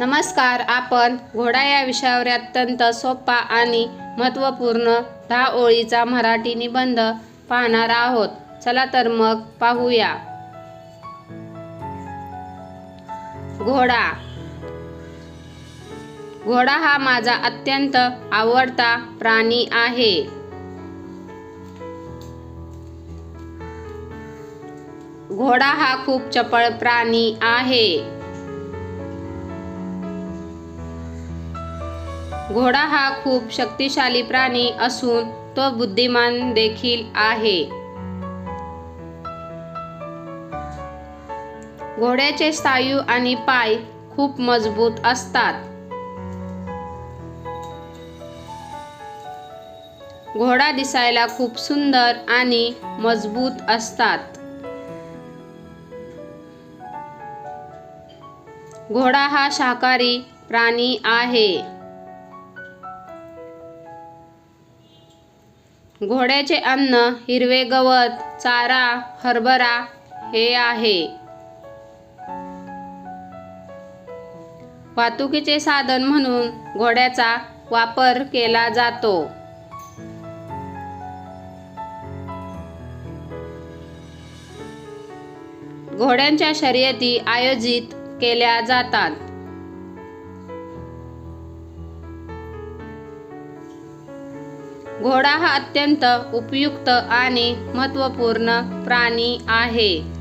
नमस्कार आपण घोडा या विषयावर अत्यंत सोपा आणि महत्त्वपूर्ण दहा ओळीचा मराठी निबंध पाहणार आहोत. चला तर मग पाहूया. घोडा. घोडा हा माझा अत्यंत आवडता प्राणी आहे. घोडा हा खूप चपळ प्राणी आहे. घोडा हा खूप शक्तिशाली प्राणी असून तो बुद्धिमान देखील आहे. घोड्याचे स्नायू आणि पाय खूप मजबूत असतात. घोडा दिसायला खूप सुंदर आणि मजबूत असतात. घोडा हा शाकाहारी प्राणी आहे. घोड्याचे अन्न हिरवे गवत चारा हरभरा हे आहे. वाहतुकीचे साधन म्हणून घोड्याचा वापर केला जातो. घोड्यांच्या शर्यती आयोजित केल्या जातात. घोडा हा अत्यंत उपयुक्त आणि महत्त्वपूर्ण प्राणी आहे.